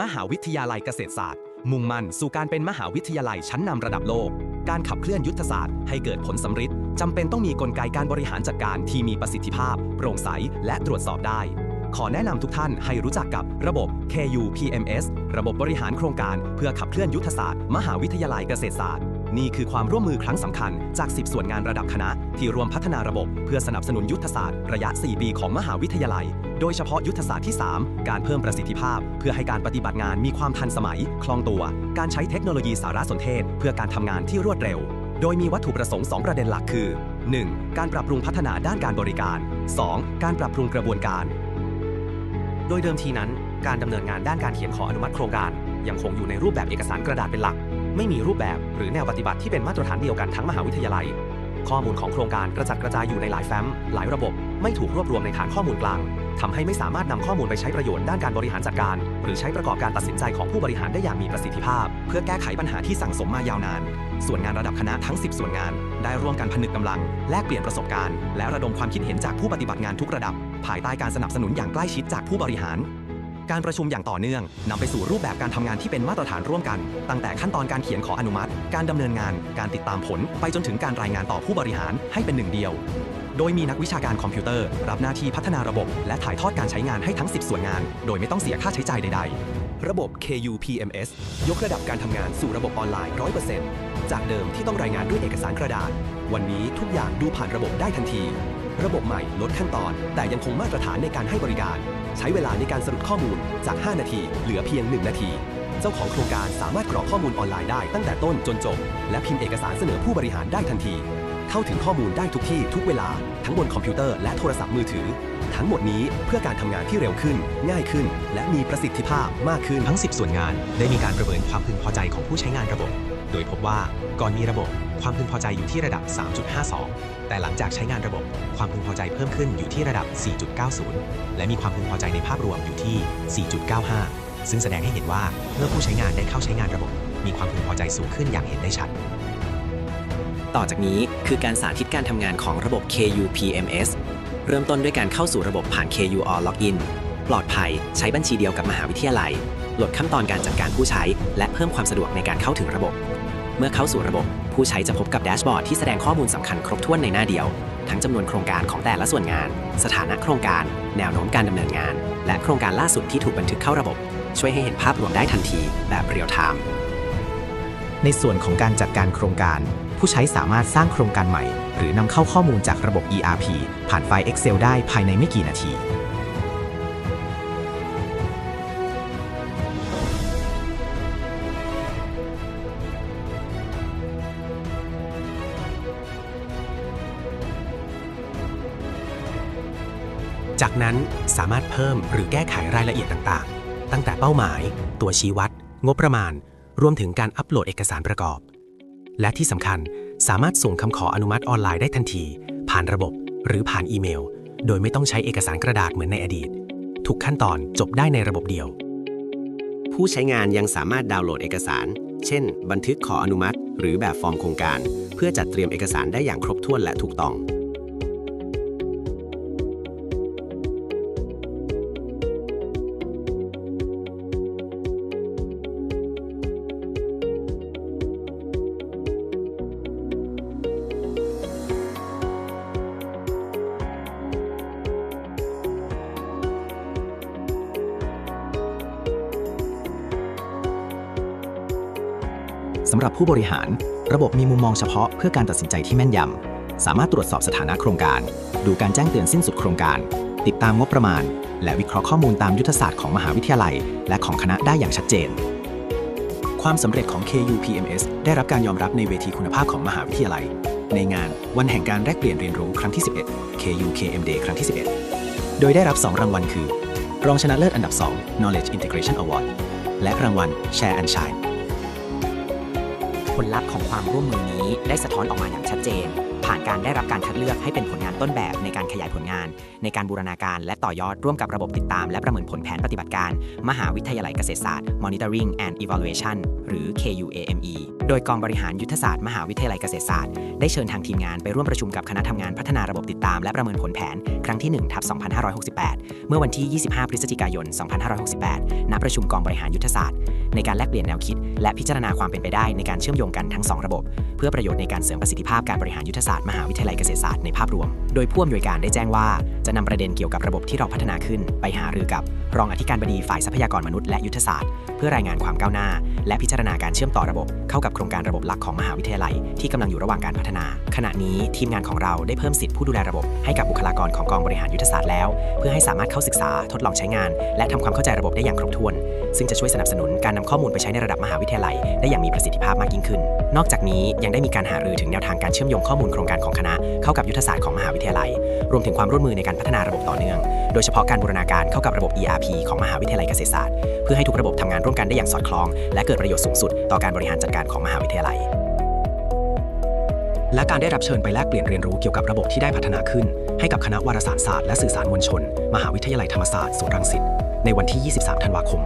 มหาวิทยาลัยเกษตรศาสตร์ มุ่งมั่นสู่การเป็นมหาวิทยาลัยชั้นนำระดับโลก การขับเคลื่อนยุทธศาสตร์ให้เกิดผลสำฤทธิ์จำเป็นต้องมีกลไกการบริหารจัดการที่มีประสิทธิภาพ โปร่งใส และตรวจสอบได้ ขอแนะนำทุกท่านให้รู้จักกับระบบ KU PMS ระบบบริหารโครงการ เพื่อขับเคลื่อนยุทธศาสตร์ มหาวิทยาลัยเกษตรศาสตร์ นี่คือความร่วมมือครั้งสำคัญจาก 10 ส่วนงานระดับคณะ ที่รวมพัฒนาระบบ เพื่อสนับสนุนยุทธศาสตร์ระยะ 4 ปีของมหาวิทยาลัย โดยเฉพาะยุทธศาสตร์ที่ 3 การเพิ่มประสิทธิภาพ เพื่อให้การปฏิบัติงานมีความทันสมัย คล่องตัว การใช้เทคโนโลยีสารสนเทศ เพื่อการทำงานที่รวดเร็ว โดยมีวัตถุประสงค์ 2 ประเด็นหลักคือ 1. การปรับปรุงพัฒนาด้านการบริการ 2. การปรับปรุงกระบวนการ โดยเดิมทีนั้น การดำเนินงานด้านการเขียนขออนุมัติโครงการยังคงอยู่ในรูปแบบเอกสารกระดาษเป็นหลัก ไม่มีรูปแบบหรือแนวปฏิบัติที่เป็นมาตรฐานเดียวกันทั้งมหาวิทยาลัย ข้อมูลของโครงการกระจัดกระจายอยู่ในหลายแฟ้ม หลายระบบ ไม่ถูกรวบรวมในฐานข้อมูลกลางทำให้ไม่สามารถนำข้อมูลไปใช้ประโยชน์ด้านการบริหารจัดการ หรือใช้ประกอบการตัดสินใจของผู้บริหารได้อย่างมีประสิทธิภาพ เพื่อแก้ไขปัญหาที่สั่งสมมายาวนาน ส่วนงานระดับคณะทั้ง 10 ส่วนงาน ได้ร่วมกันผนึกกำลัง แลกเปลี่ยนประสบการณ์ และระดมความคิดเห็นจากผู้ปฏิบัติงานทุกระดับ ภายใต้การสนับสนุนอย่างใกล้ชิดจากผู้บริหาร การประชุมอย่างต่อเนื่องนำไปสู่รูปแบบการทำงานที่เป็นมาตรฐานร่วมกัน ตั้งแต่ขั้นตอนการเขียนขออนุมัติ การดำเนินงาน การติดตามผล ไปจนถึงการรายงานต่อผู้บริหารให้เป็นหนึ่งเดียว โดยมีนักวิชาการคอมพิวเตอร์ รับหน้าที่พัฒนาระบบ และถ่ายทอดการใช้งานให้ทั้ง 10 ส่วนงาน โดยไม่ต้องเสียค่าใช้จ่ายใด ๆ ระบบ KU PMS ยกระดับการทำงานสู่ระบบออนไลน์ 100%จากเดิมที่ต้องรายงานด้วยเอกสารกระดาษ วันนี้ทุกอย่างดูผ่านระบบได้ทันที ระบบใหม่ลดขั้นตอน แต่ยังคงมาตรฐานในการให้บริการ ใช้เวลาในการสรุปข้อมูลจาก 5 นาที เหลือเพียง 1 นาที เจ้าของโครงการสามารถกรอกข้อมูลออนไลน์ได้ตั้งแต่ต้นจนจบ และพิมพ์เอกสารเสนอผู้บริหารได้ทันที เข้าถึงข้อมูลได้ทุกที่ทุกเวลาทั้งบนคอมพิวเตอร์และโทรศัพท์มือถือ ทั้งหมดนี้เพื่อการทำงานที่เร็วขึ้น ง่ายขึ้น และมีประสิทธิภาพมากขึ้น ทั้ง 10 ส่วนงานได้มีการประเมินความพึงพอใจของผู้ใช้งานระบบ โดยพบว่าก่อนมีระบบ ความพึงพอใจอยู่ที่ระดับ 3.52 แต่หลังจากใช้งานระบบ ความพึงพอใจเพิ่มขึ้นอยู่ที่ระดับ 4.90 และมีความพึงพอใจในภาพรวมอยู่ที่ 4.95 ซึ่งแสดงให้เห็นว่าเมื่อผู้ใช้งานได้เข้าใช้งานระบบ มีความพึงพอใจสูงขึ้นอย่างเห็นได้ชัดต่อจากนี้คือการสาธิตการทำงานของระบบ KU PMS เริ่มต้นด้วยการเข้าสู่ระบบผ่าน KU All Login ปลอดภัย ใช้บัญชีเดียวกับมหาวิทยาลัย ลดขั้นตอนการจัดการผู้ใช้ และเพิ่มความสะดวกในการเข้าถึงระบบ เมื่อเข้าสู่ระบบ ผู้ใช้จะพบกับแดชบอร์ดที่แสดงข้อมูลสำคัญครบถ้วนในหน้าเดียว ทั้งจำนวนโครงการของแต่ละส่วนงาน สถานะโครงการ แนวโน้มการดำเนินงาน และโครงการล่าสุดที่ถูกบันทึกเข้าระบบ ช่วยให้เห็นภาพรวมได้ทันทีแบบเรียลไทม์ ในส่วนของการจัดการโครงการ ผู้ใช้สามารถสร้างโครงการใหม่ หรือนำเข้าข้อมูลจากระบบ ERP ผ่านไฟล์ Excel ได้ภายในไม่กี่นาทีจากนั้นสามารถเพิ่มหรือแก้ไขรายละเอียดต่างๆ ตั้งแต่เป้าหมาย ตัวชี้วัด งบประมาณ รวมถึงการอัปโหลดเอกสารประกอบ และที่สำคัญสามารถส่งคำขออนุมัติออนไลน์ได้ทันที ผ่านระบบหรือผ่านอีเมล โดยไม่ต้องใช้เอกสารกระดาษเหมือนในอดีต ทุกขั้นตอนจบได้ในระบบเดียว ผู้ใช้งานยังสามารถดาวน์โหลดเอกสาร เช่น บันทึกขออนุมัติ หรือแบบฟอร์มโครงการ เพื่อจัดเตรียมเอกสารได้อย่างครบถ้วนและถูกต้อง สำหรับผู้บริหาร ระบบมีมุมมองเฉพาะเพื่อการตัดสินใจที่แม่นยำ สามารถตรวจสอบสถานะโครงการ ดูการแจ้งเตือนสิ้นสุดโครงการ ติดตามงบประมาณ และวิเคราะห์ข้อมูลตามยุทธศาสตร์ของมหาวิทยาลัย และของคณะได้อย่างชัดเจน ความสำเร็จของ KU PMS ได้รับการยอมรับในเวทีคุณภาพของมหาวิทยาลัย ในงานวันแห่งการแลกเปลี่ยนเรียนรู้ครั้งที่ 11 KU KM Day ครั้งที่ 11 โดยได้รับ 2 รางวัลคือ รองชนะเลิศอันดับ 2 Knowledge Integration Award และรางวัล Share and Shine ผลลัพธ์ของความร่วมมือนี้ได้สะท้อนออกมาอย่างชัดเจน ผ่านการได้รับการคัดเลือกให้เป็นผลงานต้นแบบในการขยายผลงาน ในการบูรณาการและต่อยอดร่วมกับระบบติดตาม และประเมินผลแผนปฏิบัติการ มหาวิทยาลัยเกษตรศาสตร์ Monitoring and Evaluation หรือ KUAME โดยกองบริหารยุทธศาสตร์มหาวิทยาลัยเกษตรศาสตร์ได้เชิญทางทีมงานไปร่วมประชุมกับคณะทำงานพัฒนาระบบติดตาม และประเมินผลแผนครั้งที่1ทับ2568 เมื่อวันที่ 25 พฤศจิกายน 2568 ณ ประชุมกองบริหารยุทธศาสตร์ ในการแลกเปลี่ยนแนวคิด และพิจารณาความเป็นไปได้ในการเชื่อมโยงกันทั้ง 2 ระบบ เพื่อประโยชน์ในการเสริมประสิทธิภาพการบริหารยุทธศาสตร์มหาวิทยาลัยเกษตรศาสตร์ในภาพรวม โดยผู้อำนวยการได้แจ้งว่า จะนำประเด็นเกี่ยวกับระบบที่เราพัฒนาขึ้น ไปหารือกับ รองอธิการบดีฝ่ายทรัพยากรมนุษย์และยุทธศาสตร์ เพื่อรายงานความก้าวหน้า และพิจารณาการเชื่อมต่อระบบเข้ากับโครงการระบบหลักของมหาวิทยาลัย ที่กำลังอยู่ระหว่างการพัฒนา ขณะนี้ทีมงานของเราได้เพิ่มสิทธิผู้ดูแลระบบให้กับบุคลากรของกองบริหารยุทธศาสตร์แล้ว เพื่อให้สามารถเข้าศึกษาทดลองใช้งาน และทำความเข้าใจระบบได้อย่างครบถ้วน ซึ่งจะช่วยสนับสนุนการนำข้อมูลไปใช้ในระดับมหาวิทยาลัย ได้อย่างมีประสิทธิภาพมากยิ่งขึ้น นอกจากนี้ยังได้มีการหารือถึงแนวทางการเชื่อมโยงข้อมูลโครงการของคณะเข้ากับยุทธศาสตร์ของมหาวิทยาลัย รวมถึงความร่วมมือในการพัฒนาระบบต่อเนื่อง โดยเฉพาะการบูรณาการเข้ากับระบบ ERP ของมหาวิทยาลัยเกษตรศาสตร์ เพื่อให้ทุกระบบทำงานร่วมกันได้อย่างสอดคล้อง และเกิดประโยชน์สูงสุดต่อการบริหารจัดการของมหาวิทยาลัย และการได้รับเชิญไปแลกเปลี่ยนเรียนรู้เกี่ยวกับระบบที่ได้พัฒนาขึ้น ให้กับคณะวารสารศาสตร์และสื่อสารมวลชน มหาวิทยาลัยธรรมศาสตร์ศูนย์รังสิต ในวันที่ 23 ธันวาคม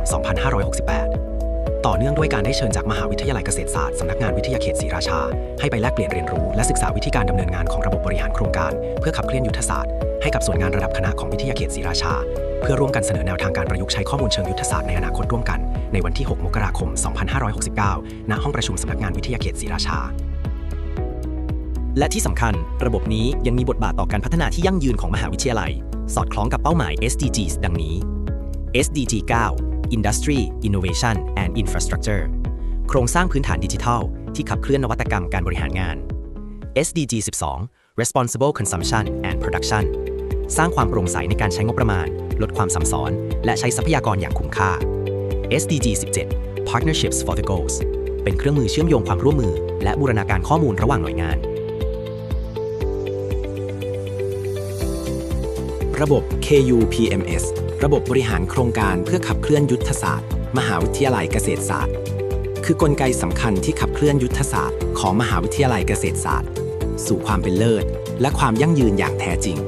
2568 ต่อเนื่องด้วยการได้เชิญจากมหาวิทยาลัยเกษตรศาสตร์สำนักงานวิทยาเขตศรีราชา ให้ไปแลกเปลี่ยนเรียนรู้และศึกษาวิธีการดำเนินงานของระบบบริหารโครงการ เพื่อขับเคลื่อนยุทธศาสตร์ให้กับส่วนงานระดับคณะของวิทยาเขตศรีราชา เพื่อร่วมกันเสนอแนวทางการประยุกต์ใช้ข้อมูลเชิงยุทธศาสตร์ในอนาคตร่วมกัน ในวันที่ 6 มกราคม 2569 ณ ห้องประชุมสำนักงานวิทยาเขตศรีราชาและที่สำคัญ ระบบนี้ยังมีบทบาทต่อการพัฒนาที่ยั่งยืนของมหาวิทยาลัย สอดคล้องกับเป้าหมาย SDGs ดังนี้ SDG 9 Industry Innovation and Infrastructure โครงสร้างพื้นฐานดิจิทัล ที่ขับเคลื่อนนวัตกรรมการบริหารงาน SDG 12 Responsible Consumption and Production สร้างความโปร่งใสในการใช้งบประมาณ ลดความสับซ้อน และใช้ทรัพยากรอย่างคุ้มค่า SDG 17 Partnerships for the Goals เป็นเครื่องมือเชื่อมโยงความร่วมมือ และบูรณาการข้อมูลระหว่างหน่วยงาน ระบบ KUPMS ระบบบริหารโครงการเพื่อขับเคลื่อนยุทธศาสตร์ มหาวิทยาลัยเกษตรศาสตร์ คือกลไกสำคัญที่ขับเคลื่อนยุทธศาสตร์ของมหาวิทยาลัยเกษตรศาสตร์ สู่ความเป็นเลิศ และความยั่งยืนอย่างแท้จริง